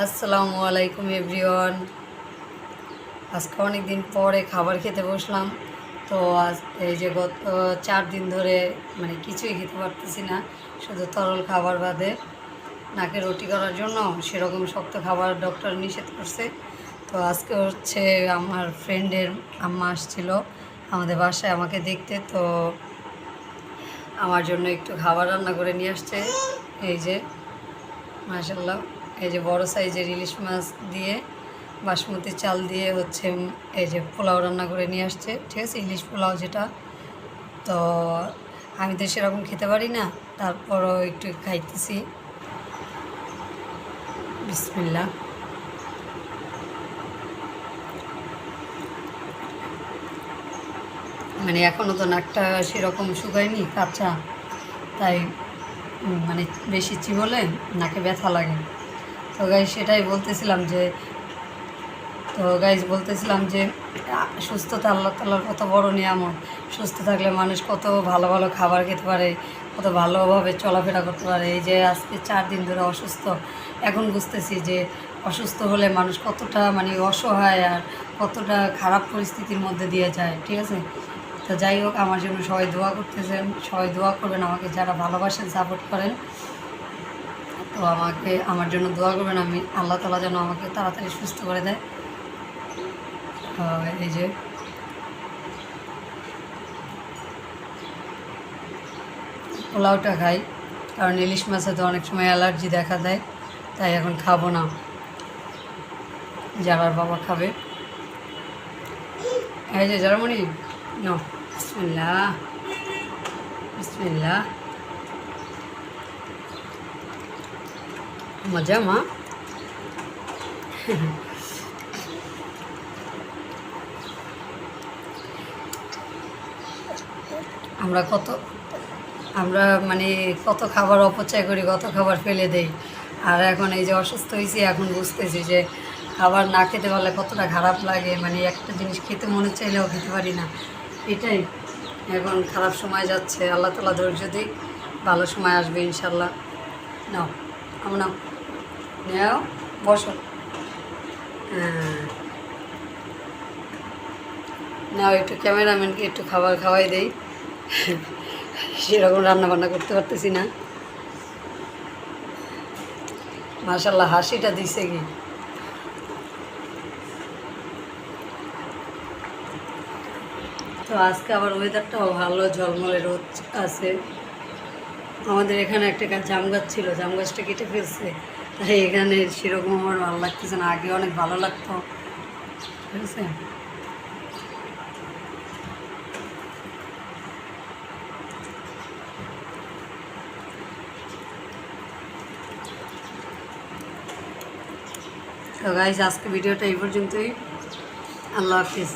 আসসালামু আলাইকুম এভরিওয়ান। আজকে অনেক দিন পরে খাবার খেতে বসলাম। তো আজ এই যে গত চার দিন ধরে মানে কিছুই খেতে পারতেছি না, শুধু তরল খাবার বাদে নাকে রুটি করার জন্য সেরকম শক্ত খাবার ডক্টর নিষেধ করছে। তো আজকে হচ্ছে আমার ফ্রেন্ডের আম্মা আসছিল আমাদের বাসায় আমাকে দেখতে, তো আমার জন্য একটু খাবার রান্না করে নিয়ে আসছে। এই যে মাশাল্লাহ এই যে বড় সাইজের ইলিশ মাছ দিয়ে, বাসমতি চাল দিয়ে হচ্ছে এই যে পোলাও রান্না করে নিয়ে আসছে। ঠিক আছে, ইলিশ পোলাও যেটা। তো আমি তো সেরকম খেতে পারি না, তারপরও একটু খাইতেছি। বিসমিল্লা মানে এখনও তো নাকটা সেরকম শুকায়নি, কাঁচা। তাই মানে বেশি চিবলে নাকে ব্যথা লাগে। তো গাই সেটাই বলতেছিলাম যে, তো গাইজ বলতেছিলাম যে, সুস্থতা আল্লাহ তাল্লার কত বড় নিয়ামত। সুস্থ থাকলে মানুষ কত ভালো ভালো খাবার খেতে পারে, কত ভালোভাবে চলাফেরা করতে পারে। এই যে আজকে চার দিন ধরে অসুস্থ, এখন বুঝতেছি যে অসুস্থ হলে মানুষ কতটা মানে অসহায় আর কতটা খারাপ পরিস্থিতির মধ্যে দিয়ে যায়, ঠিক আছে? তো যাই হোক, আমার জন্য সবাই দোয়া করতেছেন, সবাই দোয়া করবেন আমাকে, যারা ভালোবাসেন সাপোর্ট করেন। তো আমাকে, আমার জন্য দোয়া করবেন, আমি আল্লাহ তালা যেন আমাকে তাড়াতাড়ি সুস্থ করে দেয়। এই যে। পোলাওটা খাই, কারণ ইলিশ মাছে তো অনেক সময় অ্যালার্জি দেখা দেয়, তাই এখন খাব না। যারার বাবা খাবে। এই যে, জারামণি। বিসমিল্লা বিসমিল্লা মজা, মা। আমরা কত, আমরা মানে কত খাবার অপচয় করি, কত খাবার ফেলে দেই। আর এখন এই যে অসুস্থ হয়েছি, এখন বুঝতেছি যে খাবার না খেতে পারলে কতটা খারাপ লাগে। মানে একটা জিনিস খেতে মনে চাইলেও খেতে পারি না। এটাই। এখন খারাপ সময় যাচ্ছে। আল্লাহ তালা ধৈর্য দিক। ভালো সময় আসবে ইনশাল্লাহ নাও আমার নাও বসো নাও একটু ক্যামেরাম্যানকে একটু খাবার খাওয়াই দেই। সেরকম রান্না বান্না করতে পারতেছি না। মার্শাল্লাহ হাসিটা দিছে কি? তো আজকে আবার ওয়েদারটাও ভালো ঝলমলে রোদ আছে। আমাদের এখানে একটা গাছ জাম গাছ ছিল, জাম গাছটা কেটে ফেলছে। তাই এখানে সেরকম আমার ভালো লাগতেছে না। আগে অনেক ভালো লাগতো। ঠিক আছে? তো গাইজ আজকে ভিডিওটা এই পর্যন্তই। আল্লাহ হাফিজ।